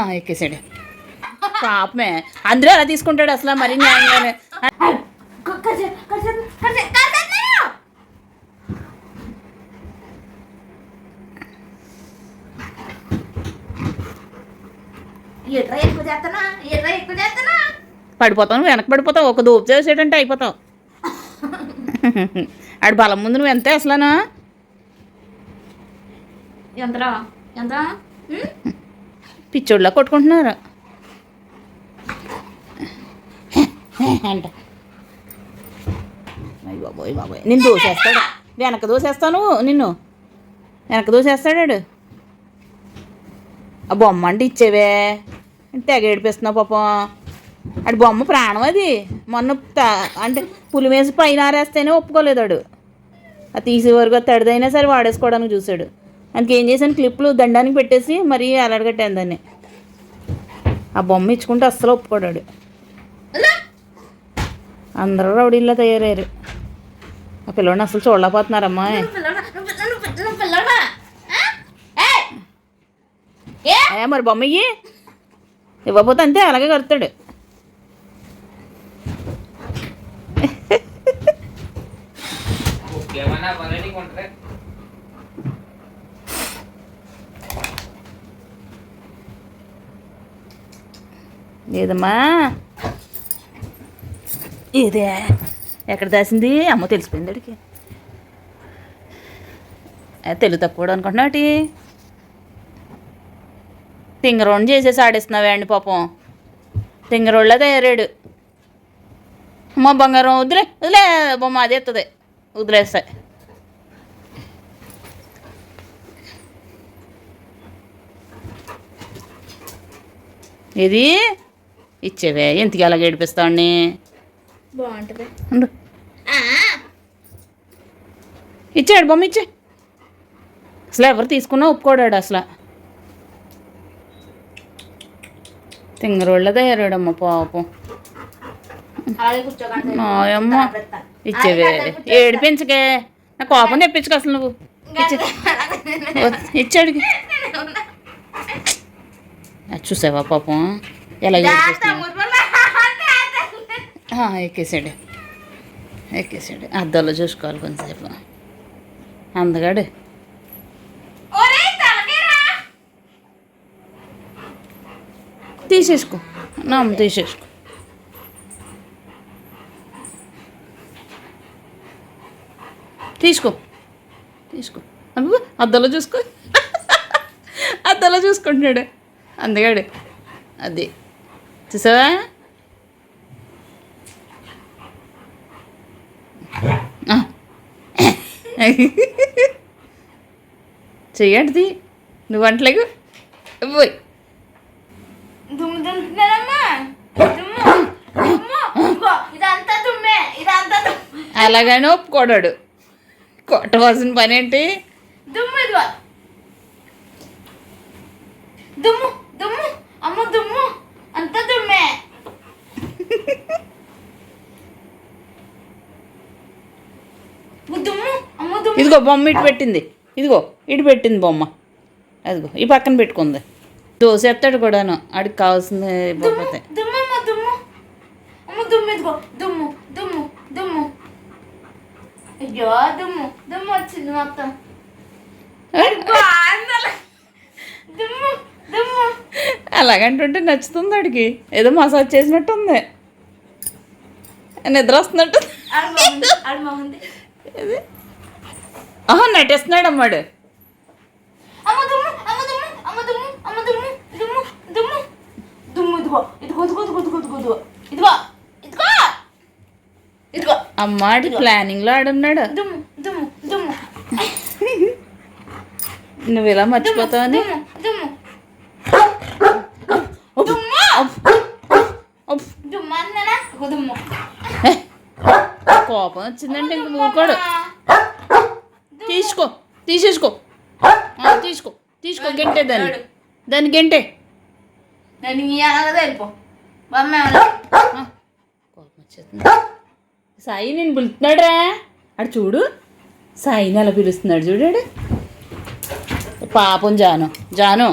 ఎక్కేసాడు. పాపమే. అందరూ అలా తీసుకుంటాడు అసలు మరి న్యాయంగానే. పడిపోతావు వెనక పడిపోతావు. ఒక దోపు చేసేటంటే అయిపోతావు. ఆడు బలం ముందు నువ్వు ఎంతే అసలు ఎంతరా? ఎంత పిచ్చోళ్ళ కొట్టుకుంటున్నారు. అంట. బాబోయ్ బాబోయ్. నిన్ను దోసేస్తాడు. వెనక దోసేస్తాను నిన్ను. వెనక దోసేస్తాడాడు ఆ బొమ్మ అంటే ఇచ్చేవే. తెగ ఏడిపిస్తున్నావు పాపం. అటు బొమ్మ ప్రాణం అది. మొన్న అంటే పులిమేసి పైన ఆరేస్తేనే ఒప్పుకోలేదు వాడు. అది తీసే వరకు తడిదైనా సరే వాడేసుకోవడానికి చూశాడు. అందుకే ఏం చేశాను? క్లిప్లు దండానికి పెట్టేసి మరీ అలడగట్టాను దాన్ని. ఆ బొమ్మ ఇచ్చుకుంటే అస్సలు ఒప్పుకోడాడు. అందరూ రౌడీల్లో తయారయ్యారు. ఆ పిల్లోడిని అసలు చూడలేకపోతున్నారమ్మా. ఏ? ఏ? మరి బొమ్మ ఇయ్యి. ఇవ్వకపోతే అంతే అలాగే కడతాడు. ఏమన్నా ఏదమ్మా? ఉంటుంది ఇదే ఎక్కడ దాసింది? అమ్మ తెలిసిపోయింది అడికి తెలుగు తక్కువ అనుకుంటున్నాటి తింగరోణ్ చేసేసి ఆడిస్తున్నావే అండి పాపం. తింగరోళ్ళ తయారాడు అమ్మ బంగారం వదిలే వదిలే బొమ్మ అది ఎత్తుంది. వదిలేస్తాయి ఇది ఇచ్చేవే. ఇంతకి అలాగ ఏడిపిస్తావాడిని బాగుంటుంది. ఉండు. ఇచ్చాడు బొమ్మ ఇచ్చే. అసలు ఎవరు తీసుకున్నా ఒప్పుకోడాడు అసలు. తింగరోళ్ళ తయారాడమ్మ పాపం. నాయమ్మ ఇచ్చేవే. ఏడిపించకే. నా కోపం తెప్పించుకు అసలు నువ్వు. ఇచ్చే ఇచ్చాడు. చూసావా పాపం? ఎలా ఎక్కేసాడు ఎక్కేసాడు అద్దాలో చూసుకోవాలి కొంచెంసేపు అందగాడు. తీసేసుకో. నా తీసేసుకో. తీసుకో. తీసుకో. అబ్బో అద్దాలో చూసుకో. అద్దాలో చూసుకుంటున్నాడు. అందగాడు. అది. చూసావా? చెయ్యటిది నువ్వు అంటలేకు. పోయి. అలాగని ఒప్పుకోడాడు. కొట్టవలసిన పని ఏంటి? దుమ్ము దుమ్ము. అమ్మ దుమ్ము. అంతా దుమ్మే. ఇదిగో బొమ్మ ఇటు పెట్టింది. ఇదిగో ఇటు పెట్టింది బొమ్మ. అదిగో ఈ పక్కన పెట్టుకుంది. దోశ ఎత్తాడు కూడాను ఆడికి కావాల్సింది పోతే అయ్యో దుమ్ము దుమ్ము వచ్చింది మొత్తం. దుమ్ము. అలాగంటుంటే నచ్చుతుంది అడిగి ఏదో మసాజ్ చేసినట్టుంది. నిద్ర వస్తున్నట్టు. ఆహా నటిస్తున్నాడు అమ్మాడు అమ్మాడి ప్లానింగ్లో ఆడున్నాడు. నువ్వు ఇలా మర్చిపోతావని? కోపం వచ్చిందంటే ఇంక ఊరుకోడు తీసుకో తీసేసుకో. తీసుకో తీసుకో గంటే దాన్ని. దాన్ని గంటే. కోపం వచ్చేస్తుంది. సాయి నేను పిలుస్తున్నాడురా. అడు చూడు. సాయిని అలా పిలుస్తున్నాడు చూడాడు పాపం జాను జాను.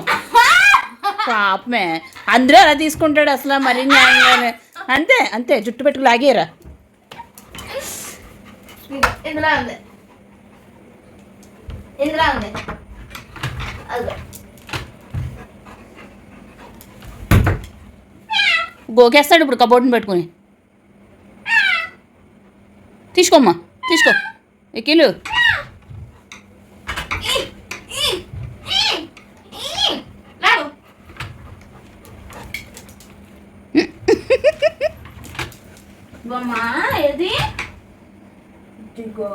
పాపమే. అందరూ అలా తీసుకుంటాడు అసలు మరి న్యాయంగానే. అంతే అంతే జుట్టు పెట్టుకు లాగేరా ఇందులో ఉంది ఇందులో ఉంది అదిగో గోకేస్తాడు ఇప్పుడు కబోర్డ్ని పెట్టుకుని. తీసుకోమ్మా తీసుకో. ఎక్కిలు బొమ్మ ఏది? ఇదిగో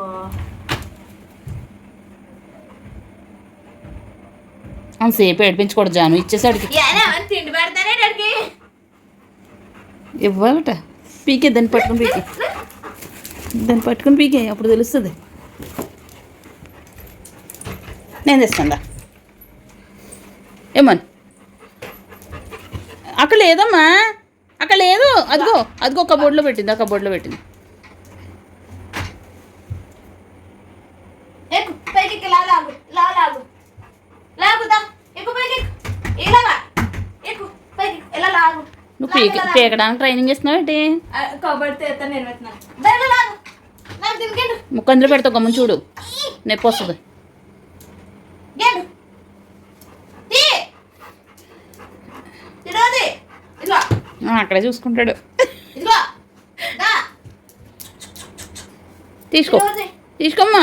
అంతసేపు ఏడిపించకూడదు జాను. ఇచ్చేసాడికి తిండి పెడతానే ఇవ్వాలట పీకే దాన్ని పట్టుకుని పీకే. దాన్ని పట్టుకుని పీకే అప్పుడు తెలుస్తుంది. నేను తెస్తాను ఏమని అక్కడ లేదమ్మా. అక్కడ లేదు. అదిగో అదిగో కబోర్డ్లో పెట్టింది ఆ కబోర్డ్లో పెట్టింది ఎక్కు పైకి ఎక్కి, ఇలా లాగు ఇలా లాగు లాగుదా ఎక్కు పైకి ఎక్కు. ఇలాగా ఎక్కు పైకి ఇలా లాగు నువ్వు పీక పీకడానికి ట్రైనింగ్ ఇస్తున్నావు ఏంటి? ముక్కు అందులో పెడతావు గమ్మని చూడు. నొప్పి వస్తుంది. అక్కడే చూసుకుంటాడు. తీసుకో. తీసుకోమ్మా.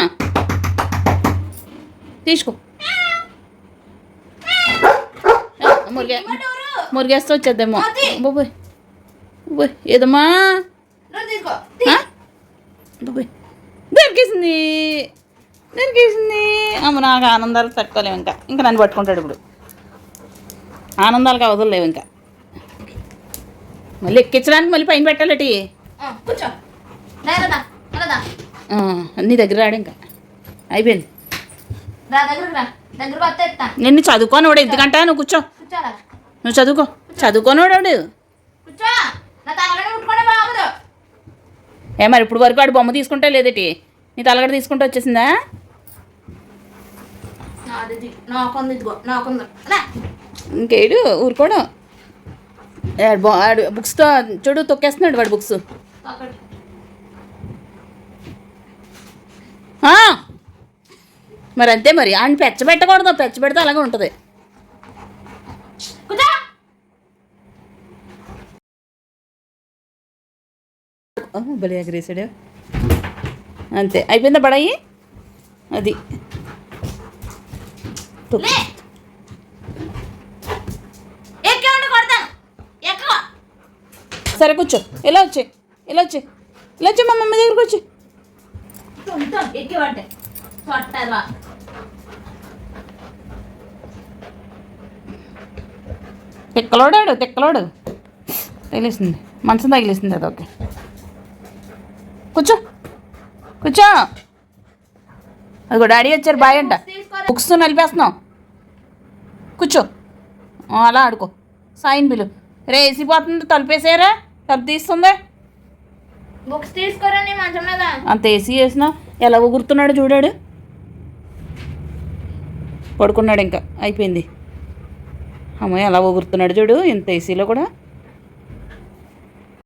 తీసుకో. మురిగే. మురిగేస్తే వచ్చేద్దేమో. బాబోయ్ బాబోయ్ ఏదమ్మా? బాబోయ్ దొరికేసింది దొరికేసింది అమ్మ నాకు ఆనందాలు తట్టుకోలేవు ఇంకా. ఇంకా నన్ను పట్టుకుంటాడు ఇప్పుడు. ఆనందాలకు అవదలేవు ఇంకా. మళ్ళీ ఎక్కించడానికి మళ్ళీ పైన పెట్టాలటి నీ దగ్గర రాడు ఇంకా. అయిపోయింది. నిన్ను చదువుకోనివాడు ఎందుకంటే నువ్వు కూర్చో. నువ్వు చదువుకో. బాగుంది ఏ మరి ఇప్పుడు వరకు ఆడు బొమ్మ తీసుకుంటే లేదేటి? నీ తలగడ తీసుకుంటే వచ్చేసిందా? ఇంకేడు? ఊరుకోడు. ఆడు బుక్స్తో చూడు తొక్కేస్తున్నాడు వాడు బుక్స్! మరి అంతే మరి. ఆయన పెచ్చ పెట్టకూడదు పెచ్చ పెడితే అలాగే ఉంటుంది కూర్చో ఆ, భలే ఎగరేసాడు అంతే. అయిపోయిందా బడాయి? అది. సరే కూర్చో. ఇలా వచ్చే? ఇలా వచ్చే? ఇలా వచ్చే మా మమ్మీ దగ్గరకు వచ్చి? తిక్కలోడాడు తిక్కలోడు. తగిలేసింది. మనసు తగిలేసింది అది ఓకే. కూర్చో. కూర్చో. అదిగో డాడీ వచ్చారు బాయ్ అంట. బుక్స్ నలిపేస్తున్నావు. కూర్చో. అలా ఆడుకో. సాయిన్ బిలు. రే వేసిపోతుంది తలుపేసారా తలుపు తీస్తుంది. బుక్స్ తీసుకోరా నీ మంచం మీద? అంత ఏసీ వేసినా ఎలా ఊగురుతున్నాడు చూడాడు? పడుకున్నాడు ఇంకా. అయిపోయింది. అమ్మాయి ఎలా ఊగురుతున్నాడు చూడు ఇంత ఏసీలో కూడా.